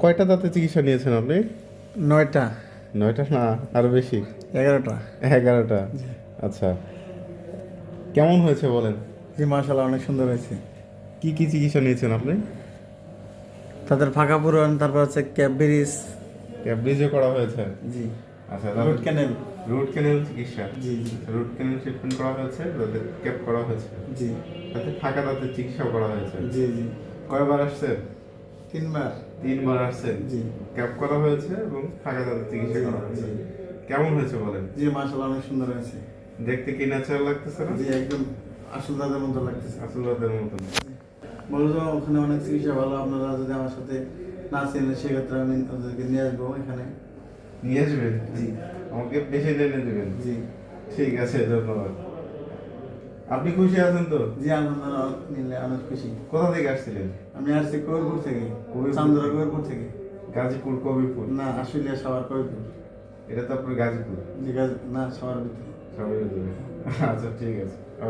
কয়টা দাঁতে চিকিৎসা নিয়েছেন আপনি? নয়টা। নয়টা? না আরও বেশি। এগারোটা। এগারোটা? আচ্ছা। কেমন হয়েছে বলেন? জি মার্শাল্লাহ অনেক সুন্দর হয়েছে। কি কি চিকিৎসা নিয়েছেন আপনি? তাদের ফাঁকা পূরণ তারপর হচ্ছে ক্যাব ব্রিজ। ক্যাবরিজে করা হয়েছে? জি। আচ্ছা রুট ক্যানেল। রুট ক্যানেল চিকিৎসা। জি জি। রুট ক্যানেল ট্রিটমেন্ট করা হয়েছে তাদের ক্যাপ করা হয়েছে। জি। তাতে ফাঁকা দাঁতের চিকিৎসাও করা হয়েছে। জি জি। কয়বার আসছেন তিনবার। তিনবার আসছেন। জি। ক্যাপ করা হয়েছে এবং ফাঁকা দাঁতের চিকিৎসা করা হয়েছে। কেমন হয়েছে বলেন? জি মার্শাল্লাহ অনেক সুন্দর হয়েছে। দেখতে কি ন্যাচারাল লাগতেছে না? জি একদম আসল দাদার মতো লাগতেছে। আসল দাঁতের মতন বলতো ওখানে অনেক চিকিৎসা ভালো। আপনারা যদি আমার সাথে না চেনেন সেক্ষেত্রে আমি ওদেরকে নিয়ে আসব এখানে। নিয়ে আসবেন? জি। আমাকে পেশেন্ট এনে দেবেন। জি। ঠিক আছে ধন্যবাদ। আপনি খুশি আছেন তো? জি আনন্দ নিলে অনেক খুশি। কোথা থেকে আসছিলেন? আমি আসছি কবিরপুর থেকে? চান্দরা কবিরপুর থেকে। গাজীপুর কবিরপুর? না আসলে সবার কবিরপুর। এটা তো আপনার গাজীপুর? জি গাজ- না সবার ভিতরে। সবাই ভিতরে। আচ্ছা ঠিক আছে।